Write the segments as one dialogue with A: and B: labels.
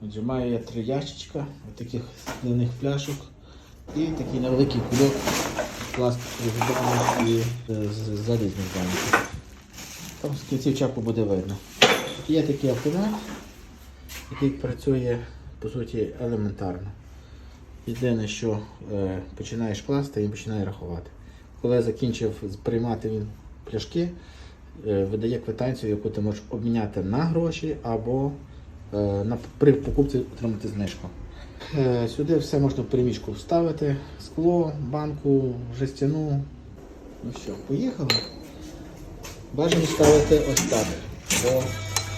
A: Отже, маю я три ящичка, таких скляних пляшок і такий невеликий кульок пластикових банок і е, залізних банок. Там з кінців чапу буде видно. Є такий автомат, який працює по суті елементарно. Єдине, що е, починаєш класти, він починає рахувати. Коли закінчив приймати він пляшки, е, видає квитанцію, яку ти можеш обміняти на гроші або при покупці отримати знижку. Е, сюди все можна в переміжку вставити, скло, банку, жестяну. Ну що, поїхали. Бажано ставити ось так. Бо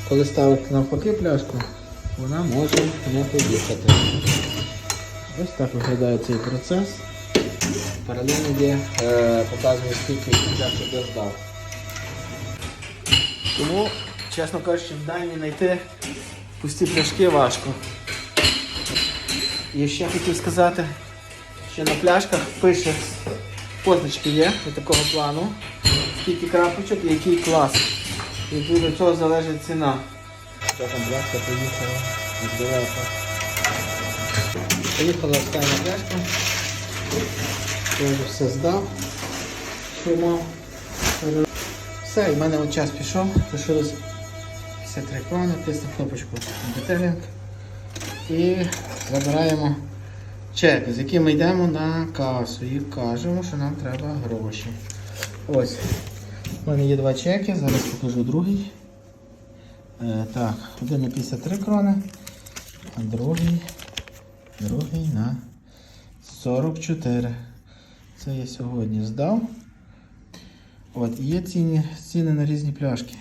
A: коли ставити навпаки пляшку, вона може не поїхати. Ось так виглядає цей процес. Паралельно є, е, показує скільки часу я здав. Тому, чесно кажучи, в дані знайти пусті пляшки важко. І ще хотів сказати, що на пляшках пише позначки є від такого плану, скільки крапочок і який клас. І від цього залежить ціна. Що пляшка поїхала здалека. Поїхала остання пляшка. Я вже все здав, мав. Все, і в мене час пішов, лишилось 53 крони, тисну кнопочку детелінг і забираємо чек, з яким ми йдемо на касу і кажемо, що нам треба гроші. Ось. У мене є два чеки, зараз покажу другий. Е, так, один на 53 крони, а другий, другий на 44. Це я сьогодні здав. От, є ціни, ціни на різні пляшки.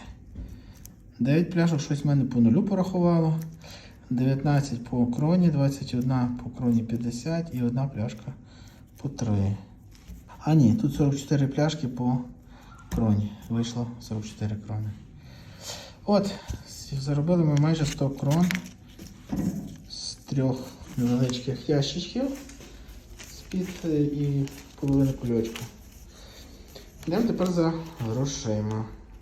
A: 9 пляшок щось в мене по нулю порахувало. 19 по кроні, 21 по кроні 50 і одна пляшка по 3. А ні, тут 44 пляшки по кроні. Вийшло 44 крони. От, заробили ми майже 100 крон з трьох невеличких ящичків з-під е, і половини кульочку. Йдемо тепер за грошима.